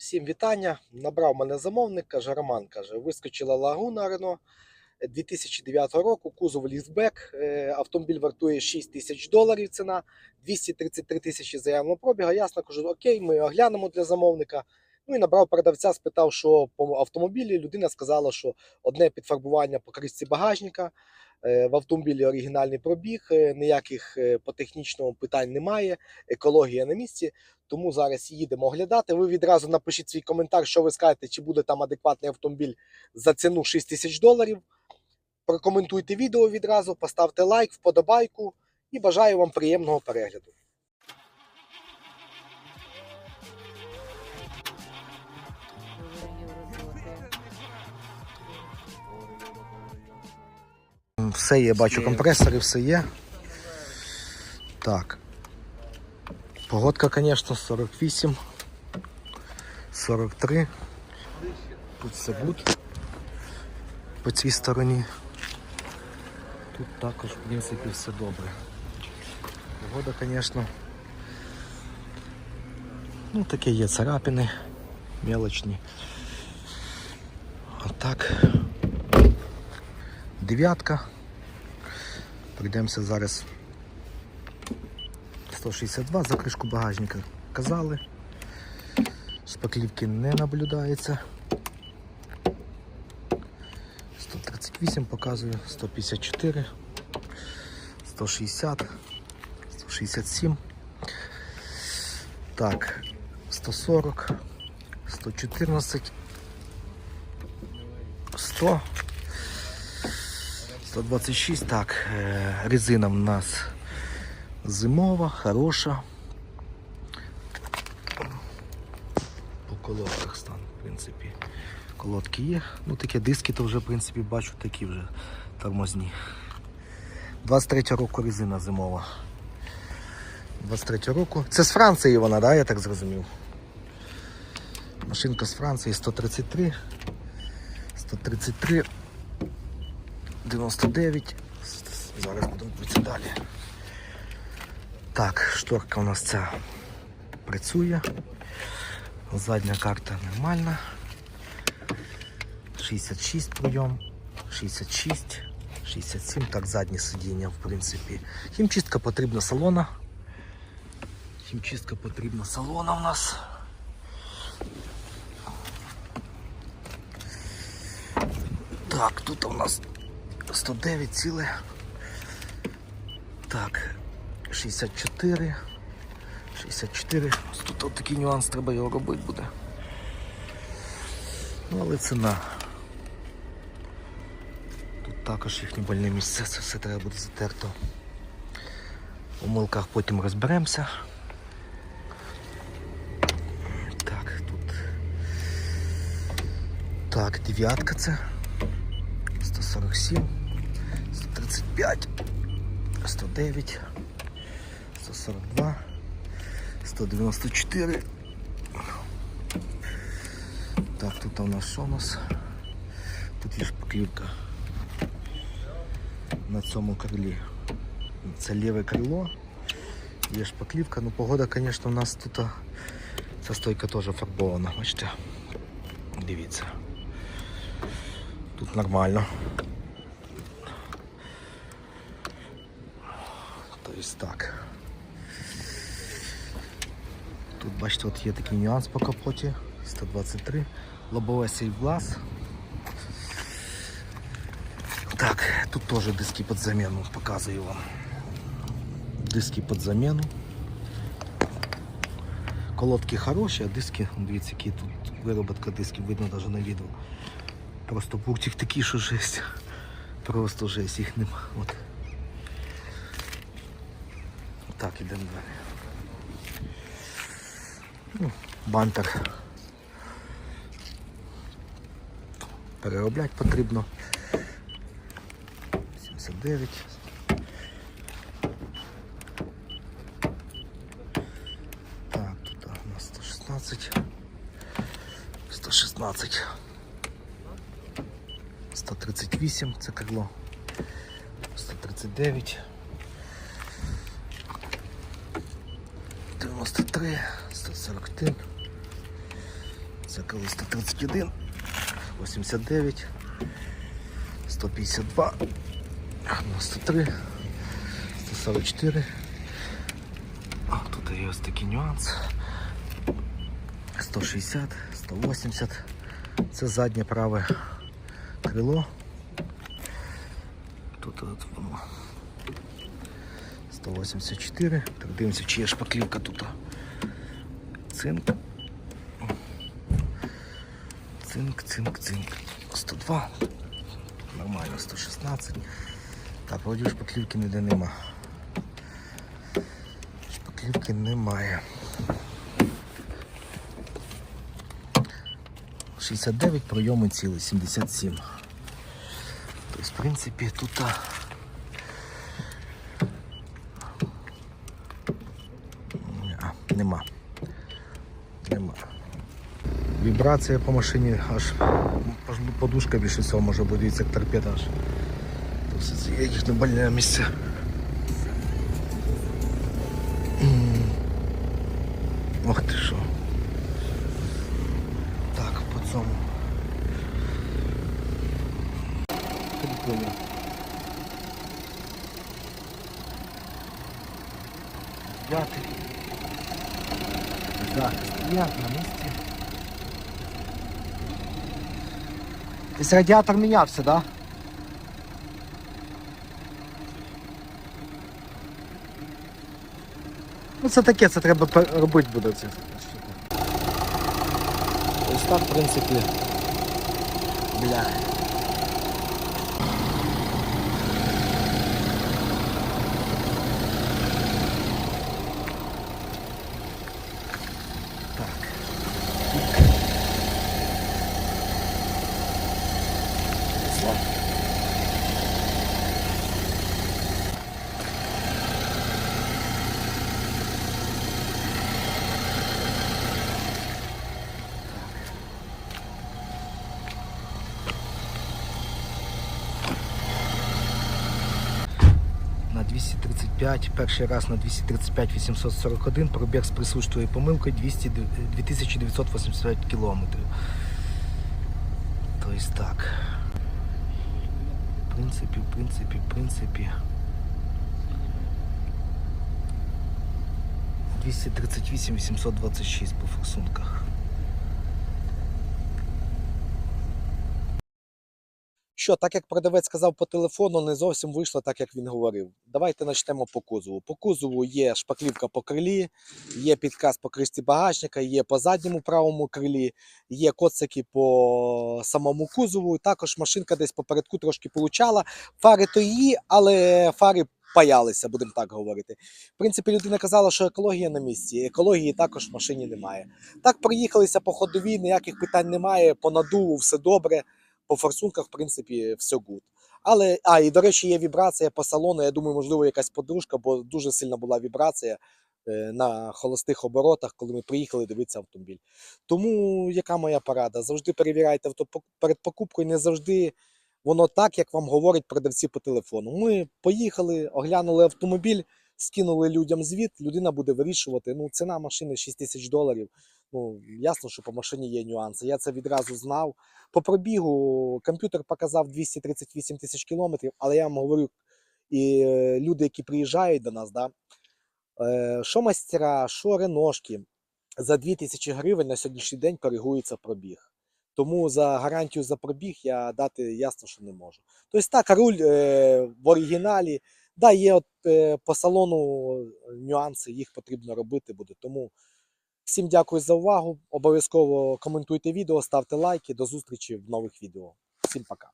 Всім вітання. Набрав мене замовник, каже Роман, каже, вискочила лагуна Рено 2009 року, кузов ліфтбек, е, автомобіль вартує 6 тисяч доларів ціна, 233 тисячі заявного пробіга. Ясно, кажу, окей, ми оглянемо для замовника. Ну і набрав продавця, спитав, що по автомобілі. Людина сказала, що одне підфарбування по кришці багажника. Е, В автомобілі оригінальний пробіг, е, ніяких е, по технічному питань немає, екологія на місці. Тому зараз їдемо оглядати. Ви відразу напишіть свій коментар, що ви скажете, чи буде там адекватний автомобіль за ціну 6 тисяч доларів. Прокоментуйте відео відразу, поставте лайк, вподобайку і бажаю вам приємного перегляду. Все є, бачу, компресори, все є. Так. Погодка, звісно, 48, 43. Тут все гуд по цій стороні. Тут також, в принципі, все добре. Погода, звісно. Ну, такі є царапини, мелочні. А так. Дев'ятка. Прийдемося зараз. 162 за кришку багажника. Казали. Шпаклівки не наблюдається. 138 показую, 154, 160, 167. Так, 140, 114, 100, 126. Так, е, резина в нас зимова, хороша. По колодках стан, в принципі. Колодки є. Ну такі диски то вже, в принципі, бачу такі вже тормозні. 23 року резина зимова. 23 року. Це з Франції вона, да, я так зрозумів. Машинка з Франції 133. 133. 99. Зараз будемо працювати далі. Так, шторка у нас ця працює. Задня карта нормальна. 66 прийом, 66, 67, так, заднє сидіння, в принципі. Хімчистка потрібна салона. Хімчистка потрібна салона у нас. Так, тут у нас 109 ціле. Так, 64. 64. Ось Тут от такий нюанс, треба його робити буде. Ну, але ціна. Тут також їхнє больне місце, це все треба буде затерто. У милках потім розберемося. Так, тут. Так, дев'ятка це. 147, 135, 109, 142, 194. Так, тут у нас що у нас? Тут є шпаклівка на цьому крилі. Це ліве крило. Є шпаклівка. Ну погода, звісно, у нас тут ця стойка теж фарбована, бачите. Дивіться. Тут нормально. Тобто так. Тут бачите, от є такий нюанс по капоті. 123. Лобове сейфглаз. Так, тут теж диски під заміну, показую вам. Диски під заміну. Колодки хороші, а диски, дивіться, які тут вироботка дисків видно навіть на відео. Просто пунктик такий, що жесть. Просто жесть, їх нема. От. Так, ідемо далі. Ну, бантер. Переробляти потрібно. 79. Так, тут у нас 116. 116. 138 це крило. 139. 93, 141, Це колись 131, 89, 152, 93, 144. А тут є ось такий нюанс. 160, 180. Це заднє праве крило. Тут от воно 184. Так дивимося, чи є шпаклівка тут. Цинк. Цинк, цинк, цинк. 102. Нормально, 116. Так, вроді шпаклівки ніде нема. Шпаклівки немає. 69 пройоми цілий, 77. Тобто, в принципі, тут. Нема. Вібрація по машині аж аж подушка більше всього може бути, дивіться, як торпеда аж. Тут все це їдеш на больне місце. М. Ох ти що. Так, по цьому. Прикольно. П'ятий. Захист. Я на місці. Тобто радіатор мінявся, так? Да? Ну це таке, це треба пе- робити буде це. Ось так, в принципі. Бля. 235, перший раз на 235 841, пробіг з присутствою помилкою 200, 2985 кілометрів. Тобто так. В принципі, в принципі, в принципі. 238 826 по форсунках. Що, так як продавець сказав по телефону, не зовсім вийшло так, як він говорив. Давайте почнемо по кузову. По кузову є шпаклівка по крилі, є підказ по кришці багажника, є по задньому правому крилі, є коцики по самому кузову. Також машинка десь попередку трошки получала. Фари то її, але фари паялися, будемо так говорити. В принципі, людина казала, що екологія на місці. Екології також в машині немає. Так проїхалися по ходовій, ніяких питань немає. По надуву все добре по форсунках, в принципі, все гуд. Але, а, і до речі, є вібрація по салону. Я думаю, можливо, якась подружка, бо дуже сильна була вібрація е, на холостих оборотах, коли ми приїхали дивитися автомобіль. Тому яка моя порада? Завжди перевіряйте авто перед покупкою, не завжди воно так, як вам говорять продавці по телефону. Ми поїхали, оглянули автомобіль, скинули людям звіт, людина буде вирішувати. Ну, ціна машини 6 тисяч доларів. Ну, ясно, що по машині є нюанси. Я це відразу знав. По пробігу комп'ютер показав 238 тисяч кілометрів, але я вам говорю, і е, люди, які приїжджають до нас, да, е, що мастера, що реношки, за 2000 гривень на сьогоднішній день коригується пробіг. Тому за гарантію за пробіг я дати ясно, що не можу. Тобто так, руль е, в оригіналі, да, є от, по салону нюанси, їх потрібно робити буде. Тому всім дякую за увагу. Обов'язково коментуйте відео, ставте лайки. До зустрічі в нових відео. Всім пока.